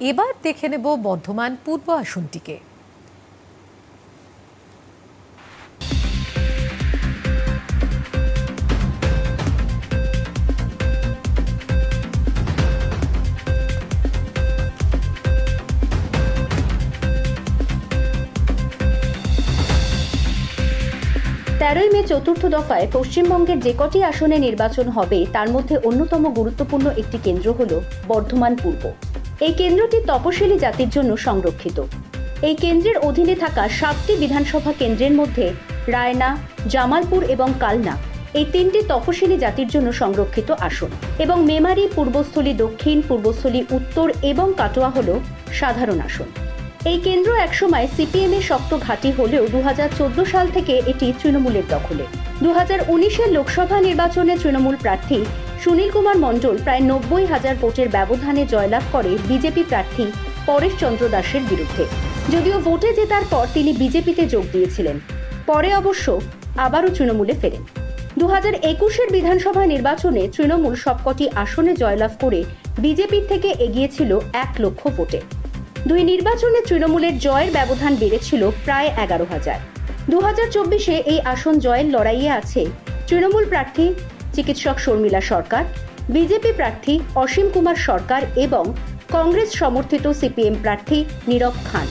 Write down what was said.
এবার দেখে নেব বর্ধমান পূর্ব আসনটিকে। তেরোই মে চতুর্থ দফায় পশ্চিমবঙ্গের যে কটি আসনে নির্বাচন হবে, তার মধ্যে অন্যতম গুরুত্বপূর্ণ একটি কেন্দ্র হল বর্ধমান পূর্ব। এই কেন্দ্রটি তপশিলি জাতির জন্য সংরক্ষিত। এই কেন্দ্রের অধীনে থাকা সাতটি বিধানসভা কেন্দ্রের মধ্যে রায়না, জামালপুর এবং কালনা এই তিনটি তপশিলি জাতির জন্য সংরক্ষিত আসন এবং মেমারি, পূর্বস্থলী, দক্ষিণ, পূর্বস্থলী, উত্তর এবং কাটোয়া হল সাধারণ আসন। এই কেন্দ্র একসময় সিপিএম এর শক্ত ঘাঁটি হলেও দু হাজার চোদ্দ সাল থেকে এটি তৃণমূলের দখলে। দু হাজার লোকসভা নির্বাচনে তৃণমূল প্রার্থী সুনীল কুমার মণ্ডল প্রায় নব্বই হাজার ভোটের ব্যবধানে জয়লাভ করে বিজেপি প্রার্থী পরেশ চন্দ্র দাসের বিরুদ্ধে। যদিও ভোটে জেতার পর তিনি বিজেপিতে যোগ দিয়েছিলেন। পরে অবশ্য আবারও তৃণমূলে ফেরেন। দু হাজার একুশের বিধানসভা নির্বাচনে তৃণমূল সবকটি আসনে জয়লাভ করে বিজেপির থেকে এগিয়েছিল এক লক্ষ ভোটে। দুই নির্বাচনে তৃণমূলের জয়ের ব্যবধান বেড়েছিল প্রায় এগারো হাজার। দু হাজার চব্বিশে এই আসন জয়ের লড়াইয়ে আছে তৃণমূল প্রার্থী চিকিৎসক শর্মিলা সরকার, বিজেপি প্রার্থী অসীম কুমার সরকার এবং কংগ্রেস সমর্থিত সিপিএম প্রার্থী নীরব খান।